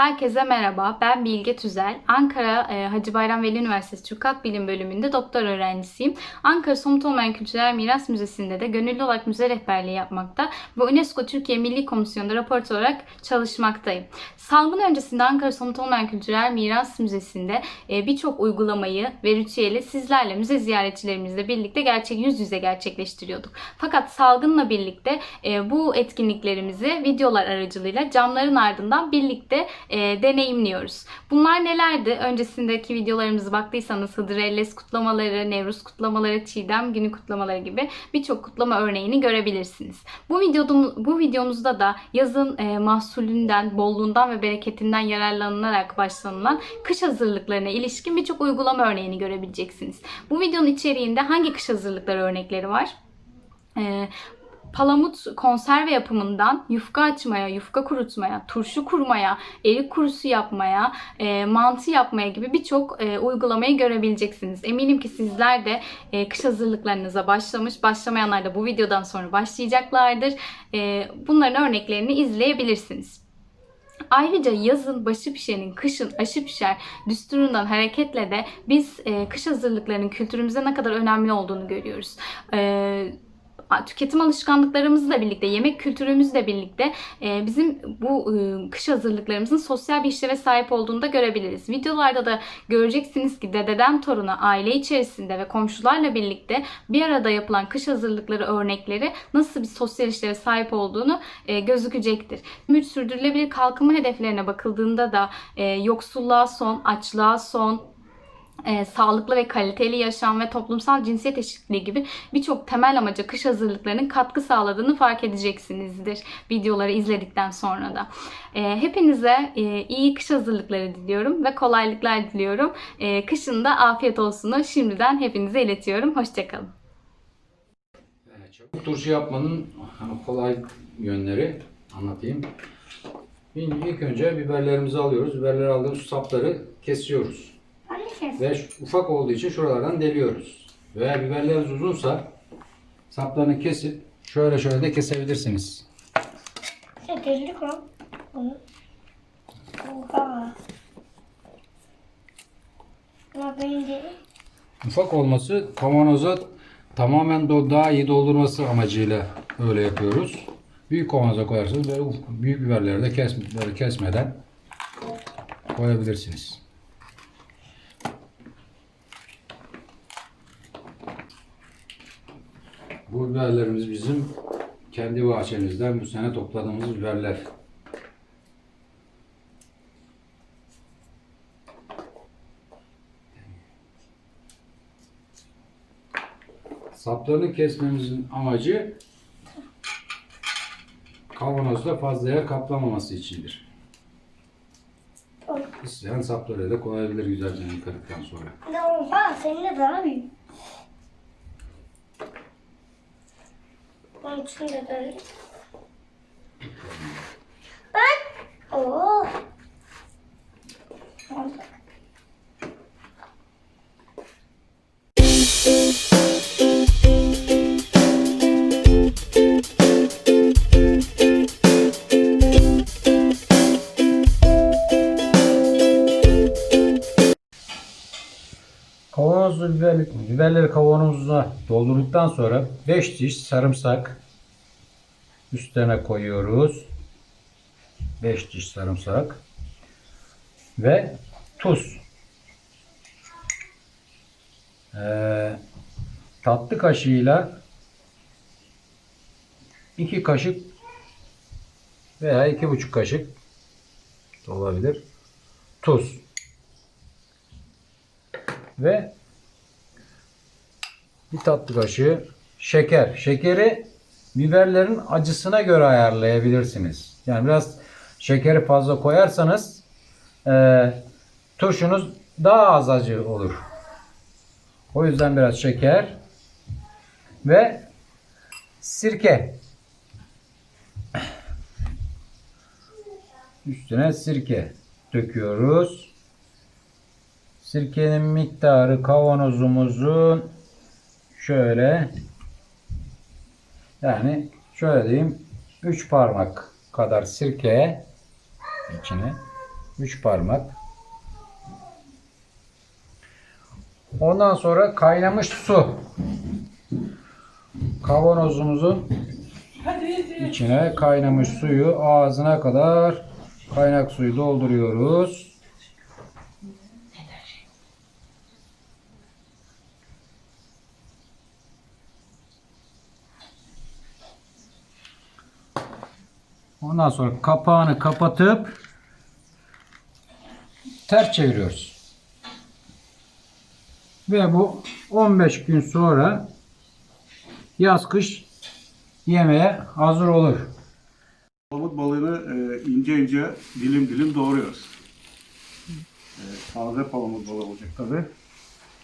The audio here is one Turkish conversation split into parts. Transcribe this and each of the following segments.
Herkese merhaba. Ben Bilge Tüzel. Ankara e, Hacı Bayram Veli Üniversitesi Türk Halk Bilim Bölümünde doktor öğrencisiyim. Ankara Somut Olmayan Kültürel Miras Müzesi'nde de gönüllü olarak müze rehberliği yapmakta ve UNESCO Türkiye Milli Komisyonu'nda rapor olarak çalışmaktayım. Salgın öncesinde Ankara Somut Olmayan Kültürel Miras Müzesi'nde e, birçok uygulamayı ve ritüeli sizlerle müze ziyaretçilerimizle birlikte gerçek yüz yüze gerçekleştiriyorduk. Fakat salgınla birlikte e, bu etkinliklerimizi videolar aracılığıyla camların ardından birlikte e, deneyimliyoruz. Bunlar nelerdi? Öncesindeki videolarımızı baktıysanız Hıdrellez kutlamaları, Nevruz kutlamaları, Çiğdem günü kutlamaları gibi birçok kutlama örneğini görebilirsiniz. Bu videoda, bu videomuzda da yazın e, mahsulünden, bolluğundan ve bereketinden yararlanılarak başlanılan kış hazırlıklarına ilişkin birçok uygulama örneğini görebileceksiniz. Bu videonun içeriğinde hangi kış hazırlıkları örnekleri var? Ee, palamut konserve yapımından yufka açmaya, yufka kurutmaya, turşu kurmaya, erik kurusu yapmaya, e, mantı yapmaya gibi birçok e, uygulamayı görebileceksiniz. Eminim ki sizler de e, kış hazırlıklarınıza başlamış, başlamayanlar da bu videodan sonra başlayacaklardır. E, bunların örneklerini izleyebilirsiniz. Ayrıca yazın başı pişenin kışın aşı pişer düsturundan hareketle de biz e, kış hazırlıklarının kültürümüze ne kadar önemli olduğunu görüyoruz. E, tüketim alışkanlıklarımızla birlikte, yemek kültürümüzle birlikte e, bizim bu e, kış hazırlıklarımızın sosyal bir işleve sahip olduğunu da görebiliriz. Videolarda da göreceksiniz ki dededen toruna aile içerisinde ve komşularla birlikte bir arada yapılan kış hazırlıkları örnekleri nasıl bir sosyal işleve sahip olduğunu e, gözükecektir. Mülk sürdürülebilir kalkınma hedeflerine bakıldığında da e, yoksulluğa son, açlığa son, e, sağlıklı ve kaliteli yaşam ve toplumsal cinsiyet eşitliği gibi birçok temel amaca kış hazırlıklarının katkı sağladığını fark edeceksinizdir videoları izledikten sonra da. E, hepinize e, iyi kış hazırlıkları diliyorum ve kolaylıklar diliyorum. E, kışın da afiyet olsunu şimdiden hepinize iletiyorum. Hoşçakalın. Çabuk turşu yapmanın kolay yönleri anlatayım. Şimdi ilk önce biberlerimizi alıyoruz. Biberleri aldığımız sapları kesiyoruz. Ve ufak olduğu için şuralardan deliyoruz. Veya biberleriniz uzunsa saplarını kesip şöyle şöyle de kesebilirsiniz. Şekerli krom. Bunu. Oha. Ama Ufak olması kavanoza tamamen do daha iyi doldurması amacıyla öyle yapıyoruz. Büyük kavanoza koyarsanız böyle uf- büyük biberleri de kes, böyle kesmeden koyabilirsiniz. Bu biberlerimiz bizim kendi bahçemizden bu sene topladığımız biberler. Saplarını kesmemizin amacı kavanozda fazla yer kaplamaması içindir. İsteyen sapları da koyabilir güzelce yıkadıktan sonra. ne oha seninle daha büyük. Onun için de böyle. Bak. Oo. Kavanozlu biberli, biberleri kavanozuna doldurduktan sonra 5 diş sarımsak üstüne koyuyoruz. 5 diş sarımsak ve tuz. Ee, tatlı kaşığıyla 2 kaşık veya iki buçuk kaşık da olabilir. Tuz ve bir tatlı kaşığı şeker. Şekeri biberlerin acısına göre ayarlayabilirsiniz. Yani biraz şekeri fazla koyarsanız e, turşunuz daha az acı olur. O yüzden biraz şeker ve sirke. Üstüne sirke döküyoruz. Sirkenin miktarı kavanozumuzun şöyle yani şöyle diyeyim 3 parmak kadar sirke içine 3 parmak. Ondan sonra kaynamış su. Kavanozumuzun içine kaynamış suyu ağzına kadar kaynak suyu dolduruyoruz. Ondan sonra kapağını kapatıp ters çeviriyoruz. Ve bu 15 gün sonra yaz kış yemeğe hazır olur. Palamut balığını e, ince ince dilim dilim doğruyoruz. E, taze palamut balığı olacak tabi.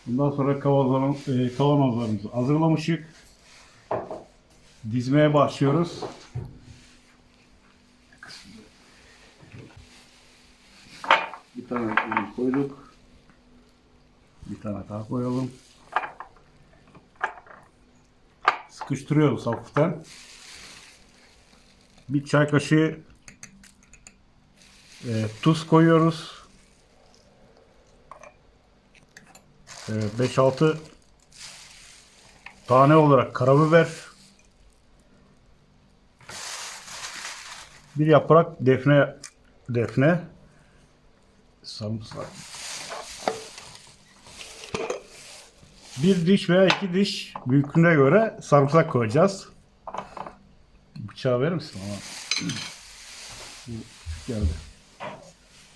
Bundan sonra kavanozlarımız, e, kavanozlarımızı hazırlamışık. Dizmeye başlıyoruz. Bir tane ürün koyduk. Bir tane daha koyalım. Sıkıştırıyoruz hafiften bir çay kaşığı e, tuz koyuyoruz. E, 5-6 tane olarak karabiber. Bir yaprak defne defne sarımsak. Bir diş veya iki diş büyüklüğüne göre sarımsak koyacağız. Bıçağı verir misin küçük geldi.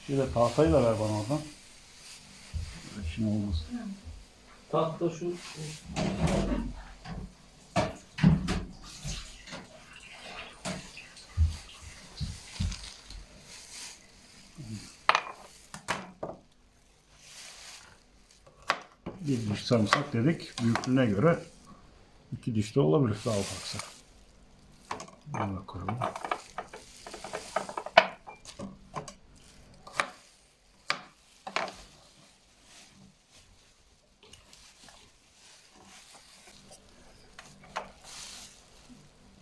Şöyle tahtayı da ver bana oradan. Şimdi olmaz. Tahta şu Bir diş sarımsak dedik. Büyüklüğüne göre iki diş de olabilir daha ufaksa. Bunu koyalım.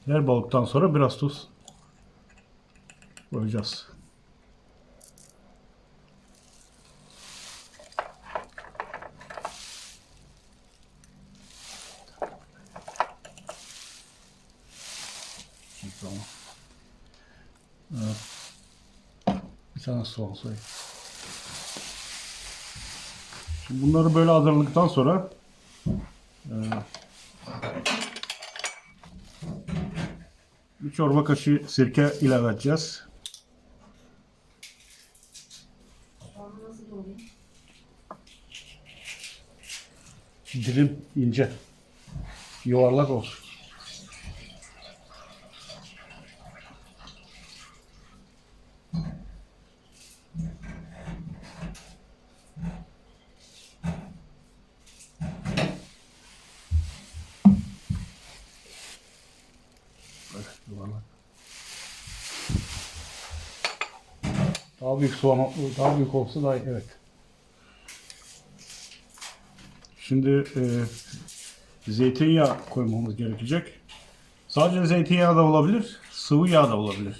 Her balıktan sonra biraz tuz koyacağız. Tamam. Evet. Tane soğan soy. Şimdi bunları böyle hazırladıktan sonra e, bir çorba kaşığı sirke ilave edeceğiz. Dilim ince. Yuvarlak olsun. Böyle yuvarlak. Daha büyük soğan, daha büyük olsa daha iyi. Evet. Şimdi e, zeytinyağı koymamız gerekecek. Sadece zeytinyağı da olabilir, sıvı yağ da olabilir.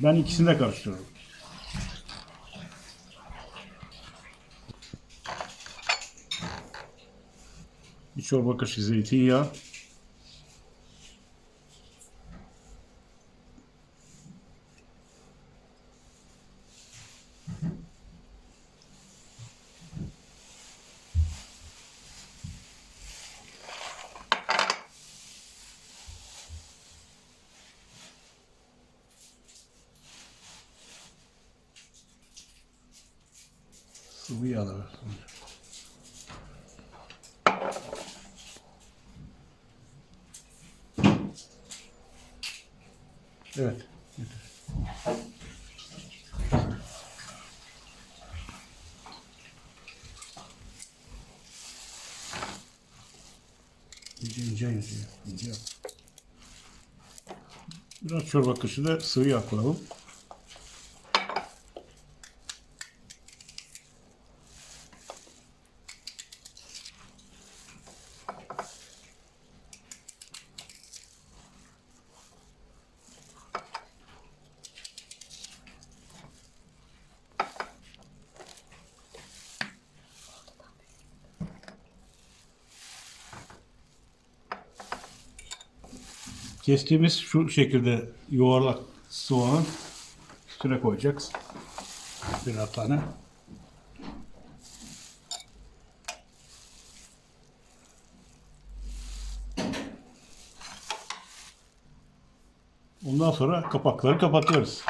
Ben ikisini de karıştırıyorum. Bir çorba kaşığı zeytinyağı. Sıvı yağ da var. Evet. yeter. İnce ince ince. ince. Biraz çorba kaşığı da sıvı yağ koyalım. Kestiğimiz şu şekilde yuvarlak soğanın üstüne koyacağız. Birer tane. Ondan sonra kapakları kapatıyoruz.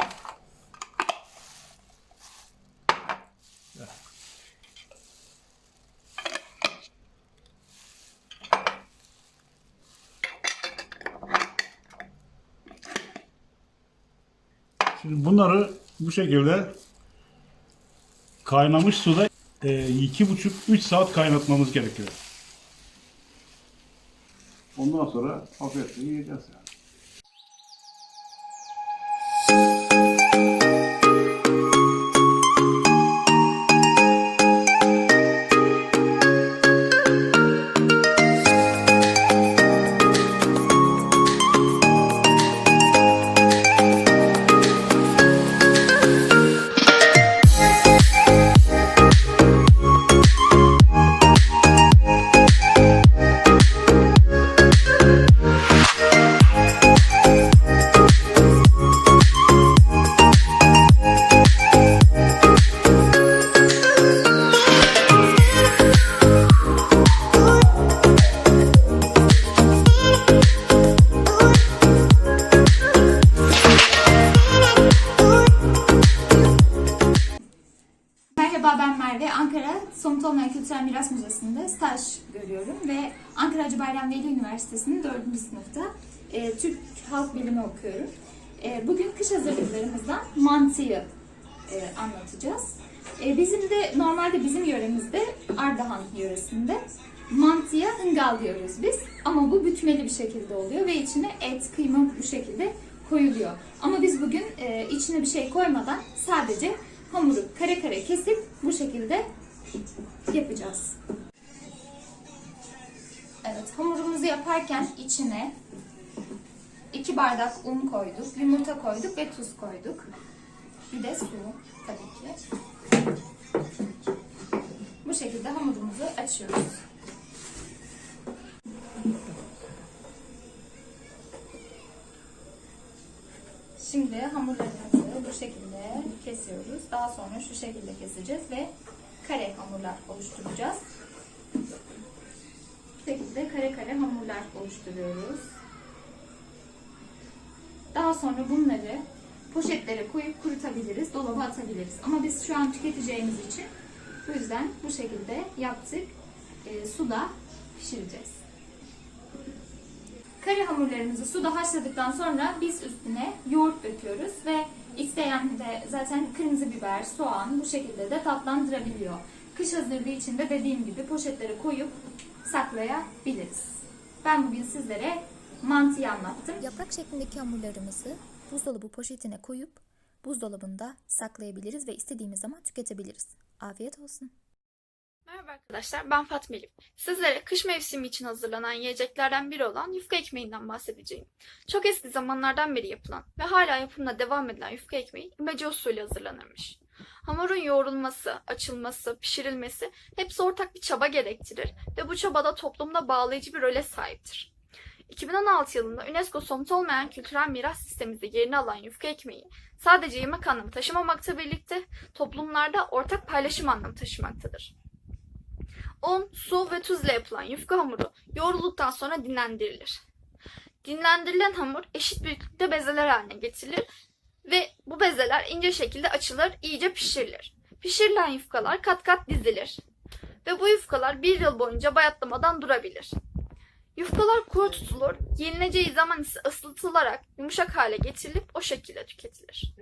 Şimdi bunları bu şekilde kaynamış suda e, iki buçuk üç saat kaynatmamız gerekiyor. Ondan sonra afiyetle yiyeceğiz yani. Hacı Bayram Veli Üniversitesi'nin 4. sınıfta e, Türk Halk Bilimi okuyorum. E, bugün kış hazırlıklarımızdan mantıyı e, anlatacağız. E, bizim de normalde bizim yöremizde Ardahan yöresinde mantıya hıngal diyoruz biz. Ama bu bütmeli bir şekilde oluyor ve içine et, kıyma bu şekilde koyuluyor. Ama biz bugün e, içine bir şey koymadan sadece hamuru kare kare kesip bu şekilde yapacağız. Evet, hamurumuzu yaparken içine 2 bardak un koyduk, yumurta koyduk ve tuz koyduk. Bir de su tabii ki. Bu şekilde hamurumuzu açıyoruz. Şimdi hamurlarımızı bu şekilde kesiyoruz. Daha sonra şu şekilde keseceğiz ve kare hamurlar oluşturacağız. Bu şekilde kare kare hamurlar oluşturuyoruz. Daha sonra bunları poşetlere koyup kurutabiliriz, dolaba atabiliriz. Ama biz şu an tüketeceğimiz için bu yüzden bu şekilde yaptık. E, suda pişireceğiz. Kare hamurlarımızı suda haşladıktan sonra biz üstüne yoğurt döküyoruz ve isteyen de zaten kırmızı biber, soğan bu şekilde de tatlandırabiliyor. Kış hazırlığı için de dediğim gibi poşetlere koyup saklayabiliriz. Ben bugün sizlere mantıyı anlattım. Yaprak şeklindeki hamurlarımızı buzdolabı poşetine koyup buzdolabında saklayabiliriz ve istediğimiz zaman tüketebiliriz. Afiyet olsun. Merhaba arkadaşlar, ben Fatma Elif. Sizlere kış mevsimi için hazırlanan yiyeceklerden biri olan yufka ekmeğinden bahsedeceğim. Çok eski zamanlardan beri yapılan ve hala yapımına devam edilen yufka ekmeği imece usulü hazırlanırmış. Hamurun yoğrulması, açılması, pişirilmesi hepsi ortak bir çaba gerektirir ve bu çabada toplumda bağlayıcı bir role sahiptir. 2016 yılında UNESCO somut olmayan kültürel miras sistemimizde yerini alan yufka ekmeği sadece yemek anlamı taşımamakta birlikte toplumlarda ortak paylaşım anlamı taşımaktadır. Un, su ve tuz ile yapılan yufka hamuru yoğrulduktan sonra dinlendirilir. Dinlendirilen hamur eşit büyüklükte bezeler haline getirilir ve bu bezeler ince şekilde açılır, iyice pişirilir. Pişirilen yufkalar kat kat dizilir ve bu yufkalar bir yıl boyunca bayatlamadan durabilir. Yufkalar kuru tutulur, yenileceği zaman ise ısıtılarak yumuşak hale getirilip o şekilde tüketilir.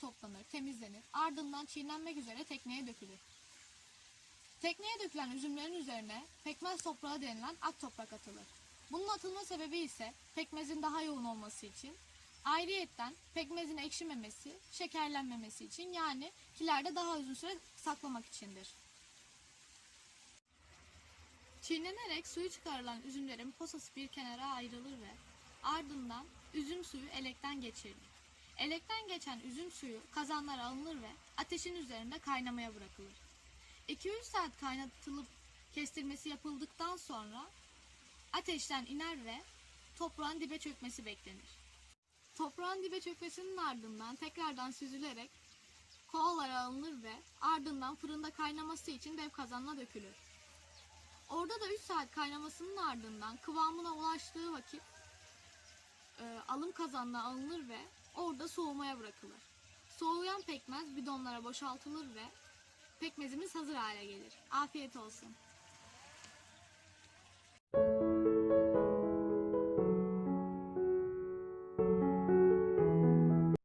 toplanır, temizlenir, ardından çiğnenmek üzere tekneye dökülür. Tekneye dökülen üzümlerin üzerine pekmez toprağı denilen ak toprak atılır. Bunun atılma sebebi ise pekmezin daha yoğun olması için, ayrıyetten pekmezin ekşimemesi, şekerlenmemesi için yani kilerde daha uzun süre saklamak içindir. Çiğnenerek suyu çıkarılan üzümlerin posası bir kenara ayrılır ve ardından üzüm suyu elekten geçirilir. Elekten geçen üzüm suyu kazanlara alınır ve ateşin üzerinde kaynamaya bırakılır. 2-3 saat kaynatılıp kestirmesi yapıldıktan sonra ateşten iner ve toprağın dibe çökmesi beklenir. Toprağın dibe çökmesinin ardından tekrardan süzülerek kovalara alınır ve ardından fırında kaynaması için dev kazanına dökülür. Orada da 3 saat kaynamasının ardından kıvamına ulaştığı vakit e, alım kazanına alınır ve orada soğumaya bırakılır. Soğuyan pekmez bidonlara boşaltılır ve pekmezimiz hazır hale gelir. Afiyet olsun.